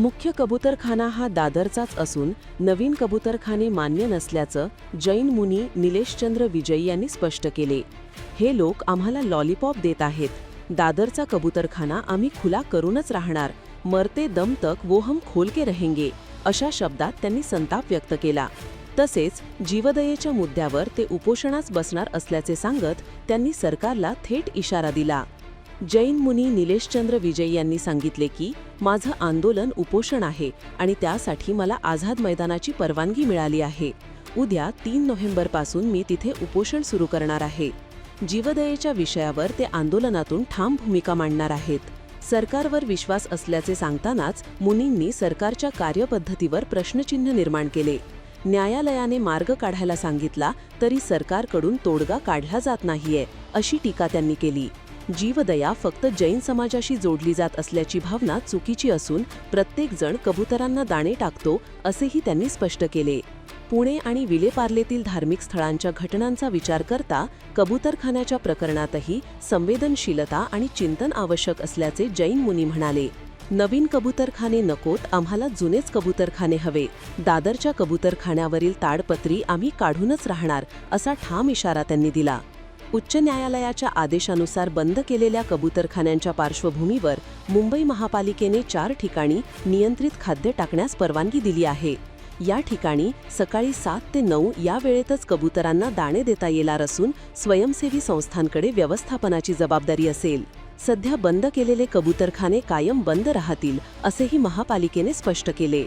मुख्य कबूतरखाना हा दादरचाच असून नवीन कबूतरखाने मान्य नसल्याचं जैन मुनी निलेशचंद्र विजयी यांनी स्पष्ट केले. हे लोक आम्हाला लॉलीपॉप देत आहेत. दादरचा कबूतरखाना आम्ही खुला करूनच राहणार. मरते दम तक वो हम खोल के रहेंगे अशा शब्दात त्यांनी संताप व्यक्त केला. तसेच जीवदयेच्या मुद्द्यावर ते उपोषणास बसणार असल्याचे सांगत त्यांनी सरकारला थेट इशारा दिला. जैन मुनी निलेशचंद्र विजय यांनी सांगितले की माझं आंदोलन उपोषण आहे आणि त्यासाठी मला आझाद मैदानाची परवानगी मिळाली आहे. उद्या तीन नोव्हेंबरपासून मी तिथे उपोषण सुरू करणार आहे. जीवदयेच्या विषयावर ते आंदोलनातून ठाम भूमिका मांडणार आहेत. सरकारवर विश्वास असल्याचे सांगतानाच मुनींनी सरकारच्या कार्यपद्धतीवर प्रश्नचिन्ह निर्माण केले. न्यायालयाने मार्ग काढायला सांगितला तरी सरकारकडून तोडगा काढला जात नाहीये अशी टीका त्यांनी केली. जीवदया फक्त जैन समाजाशी जोडली जात असल्याची भावना चुकीची असून प्रत्येक जण कबुतरांना दाणे टाकतो असेही त्यांनी स्पष्ट केले. पुणे आणि विलेपार्लेतील धार्मिक स्थळांच्या घटनांचा विचार करता कबूतरखान्याच्या प्रकरणातही संवेदनशीलता आणि चिंतन आवश्यक असल्याचे जैन मुनी म्हणाले नवीन कबूतरखाने नकोत आम्हाला जुनेच कबूतरखाने हवे. दादरच्या कबूतरखान्यावरील ताडपत्री आम्ही काढूनच राहणार असा ठाम इशारा त्यांनी दिला. उच्च न्यायालयाच्या आदेशानुसार बंद केलेल्या कबूतरखान्यांच्या पार्श्वभूमीवर मुंबई महापालिकेने चार ठिकाणी नियंत्रित खाद्य टाकण्यास परवानगी दिली आहे. या ठिकाणी सकाळी सात ते नऊ या वेळेतच कबुतरांना दाणे देता येणार असून स्वयंसेवी संस्थांकडे व्यवस्थापनाची जबाबदारी असेल. सध्या बंद केलेले कबूतरखाने कायम बंद राहतील असेही महापालिकेने स्पष्ट केले.